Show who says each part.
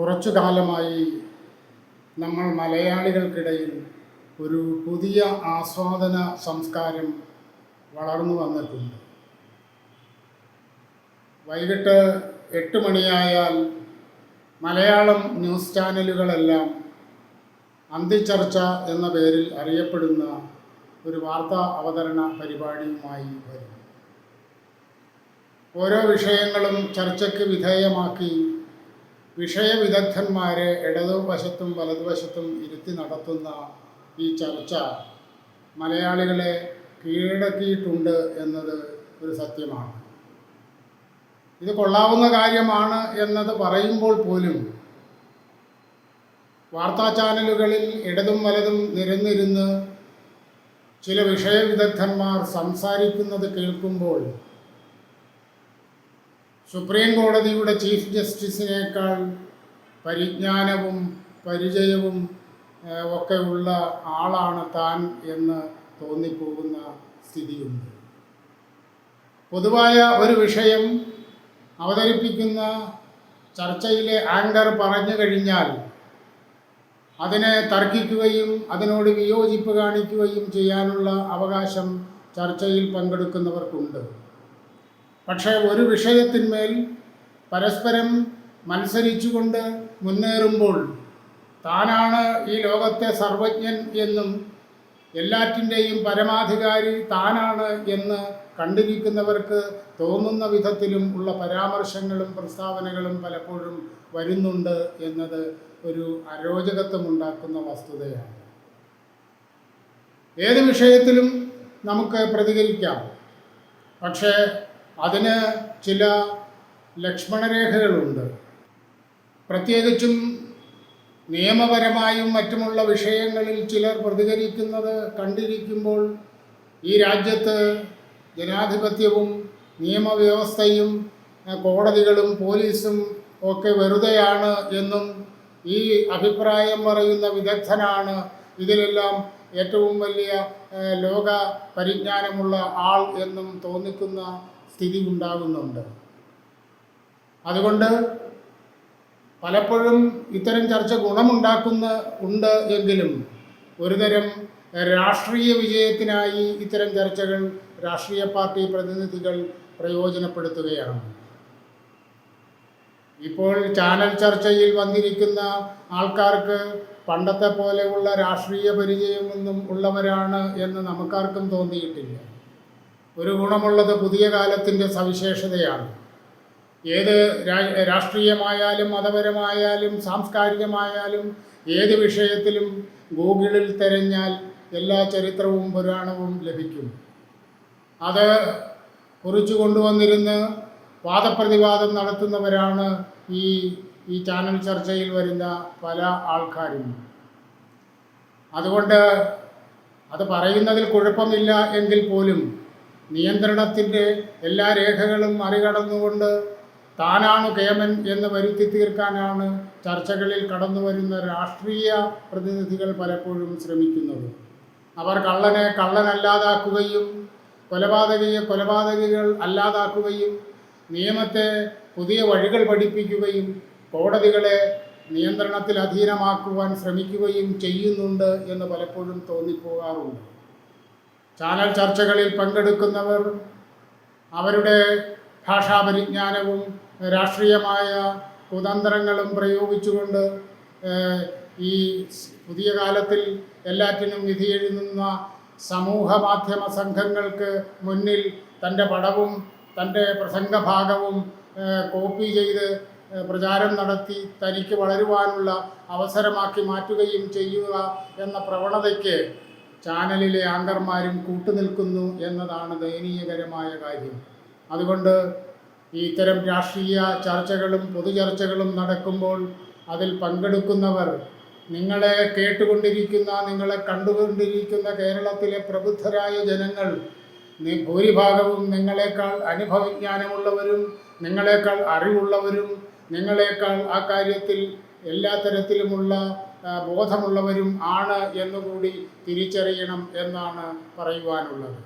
Speaker 1: കുറച്ചു കാലമായി നമ്മൾ മലയാളികൾക്കിടയിൽ ഒരു പുതിയ ആസ്വാദന സംസ്കാരം വളർന്നു വന്നിട്ടുണ്ട്. വൈകിട്ട് എട്ട് മണിയായാൽ മലയാളം ന്യൂസ് ചാനലുകളെല്ലാം അന്തിച്ചർച്ച എന്ന പേരിൽ അറിയപ്പെടുന്ന ഒരു വാർത്താ അവതരണ പരിപാടിയുമായി വരും. ഓരോ വിഷയങ്ങളും ചർച്ചയ്ക്ക് വിധേയമാക്കി വിഷയവിദഗ്ധന്മാരെ ഇടതുവശത്തും വലതുവശത്തും ഇരുത്തി നടത്തുന്ന ഈ ചർച്ച മലയാളികളെ കീഴടക്കിയിട്ടുണ്ട് എന്നത് ഒരു സത്യമാണ്. ഇത് കൊള്ളാവുന്ന കാര്യമാണ് എന്നത് പറയുമ്പോൾ പോലും വാർത്താ ചാനലുകളിൽ ഇടതും വലതും നിരന്നിരുന്ന് ചില വിഷയവിദഗ്ധന്മാർ സംസാരിക്കുന്നത് കേൾക്കുമ്പോൾ സുപ്രീം കോടതിയുടെ ചീഫ് ജസ്റ്റിസിനേക്കാൾ പരിജ്ഞാനവും പരിചയവും ഒക്കെ ഉള്ള ആളാണ് താൻ എന്ന് തോന്നിപ്പോകുന്ന സ്ഥിതിയുണ്ട്. പൊതുവായ ഒരു വിഷയം അവതരിപ്പിക്കുന്ന ചർച്ചയിലെ ആങ്കർ പറഞ്ഞു കഴിഞ്ഞാൽ അതിനെ തർക്കിക്കുകയും അതിനോട് വിയോജിപ്പ് കാണിക്കുകയും ചെയ്യാനുള്ള അവകാശം ചർച്ചയിൽ പങ്കെടുക്കുന്നവർക്കുണ്ട്. പക്ഷേ ഒരു വിഷയത്തിന്മേൽ പരസ്പരം മത്സരിച്ചുകൊണ്ട് മുന്നേറുമ്പോൾ താനാണ് ഈ ലോകത്തെ സർവജ്ഞൻ എന്നും എല്ലാറ്റിന്റെയും പരമാധികാരി താനാണ് എന്ന് കണ്ടിരിക്കുന്നവർക്ക് തോന്നുന്ന വിധത്തിലും ഉള്ള പരാമർശങ്ങളും പ്രസ്താവനകളും പലപ്പോഴും വരുന്നുണ്ട് എന്നത് ഒരു അരോചകത്വമുണ്ടാക്കുന്ന വസ്തുതയാണ്. ഏത് വിഷയത്തിലും നമുക്ക് പ്രതികരിക്കാം. പക്ഷേ അതിന് ചില ലക്ഷ്മണരേഖകളുണ്ട്. പ്രത്യേകിച്ചും നിയമപരമായും മറ്റുമുള്ള വിഷയങ്ങളിൽ ചിലർ പ്രതികരിക്കുന്നത് കണ്ടിരിക്കുമ്പോൾ ഈ രാജ്യത്ത് ജനാധിപത്യവും നിയമവ്യവസ്ഥയും കോടതികളും പോലീസും ഒക്കെ വെറുതെയാണ് എന്നും ഈ അഭിപ്രായം പറയുന്ന വിദഗ്ധനാണ് ഇതിലെല്ലാം ഏറ്റവും വലിയ ലോക പരിജ്ഞാനമുള്ള ആൾ എന്നും തോന്നിക്കുന്ന സ്ഥിതി ഉണ്ടാകുന്നുണ്ട്. അതുകൊണ്ട് പലപ്പോഴും ഇത്തരം ചർച്ച ഗുണമുണ്ടാക്കുന്ന ഉണ്ട് എങ്കിലും ഒരുതരം രാഷ്ട്രീയ വിജയത്തിനായി ഇത്തരം ചർച്ചകൾ രാഷ്ട്രീയ പാർട്ടി പ്രതിനിധികൾ പ്രയോജനപ്പെടുത്തുകയാണ്. ഇപ്പോൾ ചാനൽ ചർച്ചയിൽ വന്നിരിക്കുന്ന ആൾക്കാർക്ക് പണ്ടത്തെ പോലെയുള്ള രാഷ്ട്രീയ പരിചയമൊന്നും ഉള്ളവരാണ് എന്ന് നമുക്കാർക്കും തോന്നിയിട്ടില്ല. ഒരു ഗുണമുള്ളത് പുതിയ കാലത്തിന്റെ സവിശേഷതയാണ്. ഏത് രാഷ്ട്രീയമായാലും മതപരമായാലും സാംസ്കാരികമായാലും ഏത് വിഷയത്തിലും ഗൂഗിളിൽ തിരഞ്ഞാൽ എല്ലാ ചരിത്രവും പുരാണവും ലഭിക്കും. അത് കുറിച്ചു കൊണ്ടുവന്നിരുന്ന് വാദപ്രതിവാദം നടത്തുന്നവരാണ് ഈ ഈ ചാനൽ ചർച്ചയിൽ വരുന്ന പല ആൾക്കാരും. അതുകൊണ്ട് അത് പറയുന്നതിൽ കുഴപ്പമില്ല എങ്കിൽ പോലും നിയന്ത്രണത്തിന്റെ എല്ലാ രേഖകളും മറികടന്നുകൊണ്ട് താനാണ് കേമൻ എന്ന് വരുത്തി തീർക്കാനാണ് ചർച്ചകളിൽ കടന്നു വരുന്ന രാഷ്ട്രീയ പ്രതിനിധികൾ പലപ്പോഴും ശ്രമിക്കുന്നത്. അവർ കള്ളനെ കള്ളനല്ലാതാക്കുകയും കൊലപാതകയെ കൊലപാതകികൾ അല്ലാതാക്കുകയും നിയമത്തെ പുതിയ വഴികൾ പഠിപ്പിക്കുകയും കോടതികളെ നിയന്ത്രണത്തിൽ അധീനമാക്കുവാൻ ശ്രമിക്കുകയും ചെയ്യുന്നുണ്ട് എന്ന് പലപ്പോഴും തോന്നിപ്പോകാറുണ്ട്. ചാനൽ ചർച്ചകളിൽ പങ്കെടുക്കുന്നവർ അവരുടെ ഭാഷാപരിജ്ഞാനവും രാഷ്ട്രീയമായ കുതന്ത്രങ്ങളും പ്രയോഗിച്ചുകൊണ്ട് ഈ പുതിയ കാലത്തിൽ എല്ലാറ്റിനും വിധിയെഴുതുന്ന സമൂഹ മാധ്യമ സംഘങ്ങൾക്ക് മുന്നിൽ തന്റെ പടവും തന്റെ പ്രസംഗഭാഗവും കോപ്പി ചെയ്ത് പ്രചാരം നടത്തി തനിക്ക് വളരുവാനുള്ള അവസരമാക്കി മാറ്റുകയും ചെയ്യുക എന്ന പ്രവണതയ്ക്ക് ചാനലിലെ ആങ്കർമാരും കൂട്ടുനിൽക്കുന്നു എന്നതാണ് ദയനീയകരമായ കാര്യം. അതുകൊണ്ട് ഇത്തരം രാഷ്ട്രീയ ചർച്ചകളും പൊതുചർച്ചകളും നടക്കുമ്പോൾ അതിൽ പങ്കെടുക്കുന്നവർ നിങ്ങളെ കേട്ടുകൊണ്ടിരിക്കുന്ന നിങ്ങളെ കണ്ടുകൊണ്ടിരിക്കുന്ന കേരളത്തിലെ പ്രബുദ്ധരായ ജനങ്ങൾ ഭൂരിഭാഗവും നിങ്ങളെക്കാൾ അനുഭവജ്ഞാനമുള്ളവരും നിങ്ങളെക്കാൾ അറിവുള്ളവരും നിങ്ങളെക്കാൾ ആ കാര്യത്തിൽ എല്ലാ തരത്തിലുമുള്ള ബോധമുള്ളവരും ആണ് എന്നുകൂടി തിരിച്ചറിയണം എന്നാണ് പറയുവാനുള്ളത്.